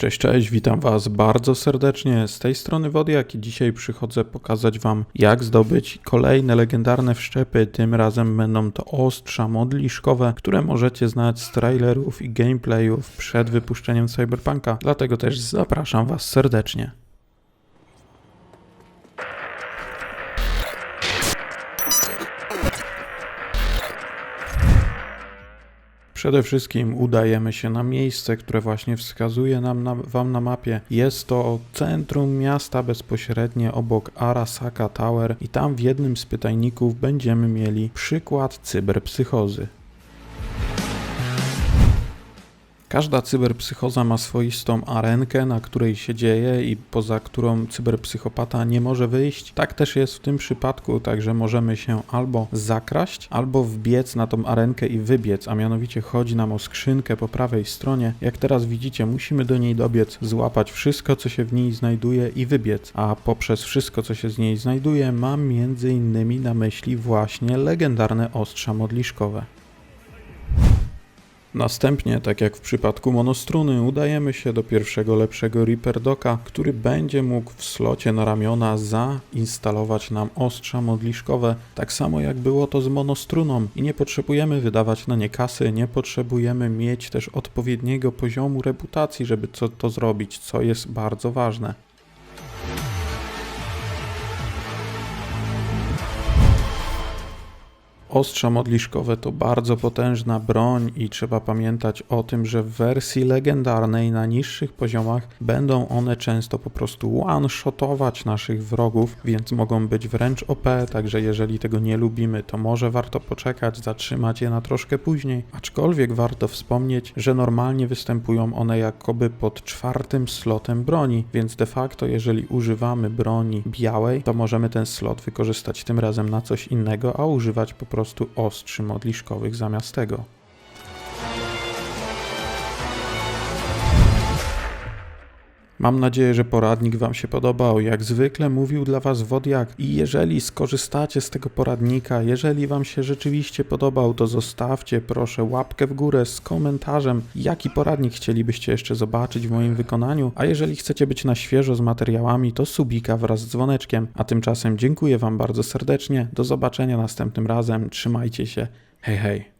Cześć, cześć, witam Was bardzo serdecznie. Z tej strony Wodiak i dzisiaj przychodzę pokazać Wam, jak zdobyć kolejne legendarne wszczepy. Tym razem będą to ostrza modliszkowe, które możecie znać z trailerów i gameplayów przed wypuszczeniem Cyberpunka. Dlatego też zapraszam Was serdecznie. Przede wszystkim udajemy się na miejsce, które właśnie wskazuje nam na, Wam na mapie. Jest to centrum miasta bezpośrednie obok Arasaka Tower i tam w jednym z pytajników będziemy mieli przykład cyberpsychozy. Każda cyberpsychoza ma swoistą arenkę, na której się dzieje i poza którą cyberpsychopata nie może wyjść. Tak też jest w tym przypadku, także możemy się albo zakraść, albo wbiec na tą arenkę i wybiec, a mianowicie chodzi nam o skrzynkę po prawej stronie. Jak teraz widzicie, musimy do niej dobiec, złapać wszystko, co się w niej znajduje i wybiec, a poprzez wszystko, co się z niej znajduje, mam między innymi na myśli właśnie legendarne ostrza modliszkowe. Następnie, tak jak w przypadku monostruny, udajemy się do pierwszego lepszego Reaper Docka, który będzie mógł w slocie na ramiona zainstalować nam ostrza modliszkowe, tak samo jak było to z monostruną i nie potrzebujemy wydawać na nie kasy, nie potrzebujemy mieć też odpowiedniego poziomu reputacji, żeby co to zrobić, co jest bardzo ważne. Ostrza modliszkowe to bardzo potężna broń i trzeba pamiętać o tym, że w wersji legendarnej na niższych poziomach będą one często po prostu one-shotować naszych wrogów, więc mogą być wręcz OP, także jeżeli tego nie lubimy, to może warto poczekać, zatrzymać je na troszkę później. Aczkolwiek warto wspomnieć, że normalnie występują one jakoby pod czwartym slotem broni, więc de facto jeżeli używamy broni białej, to możemy ten slot wykorzystać tym razem na coś innego, a używać po prostu ostrzy modliszkowych zamiast tego. Mam nadzieję, że poradnik Wam się podobał. Jak zwykle mówił dla Was Wodiak i jeżeli skorzystacie z tego poradnika, jeżeli Wam się rzeczywiście podobał, to zostawcie proszę łapkę w górę z komentarzem, jaki poradnik chcielibyście jeszcze zobaczyć w moim wykonaniu, a jeżeli chcecie być na świeżo z materiałami, to subika wraz z dzwoneczkiem. A tymczasem dziękuję Wam bardzo serdecznie. Do zobaczenia następnym razem. Trzymajcie się. Hej, hej.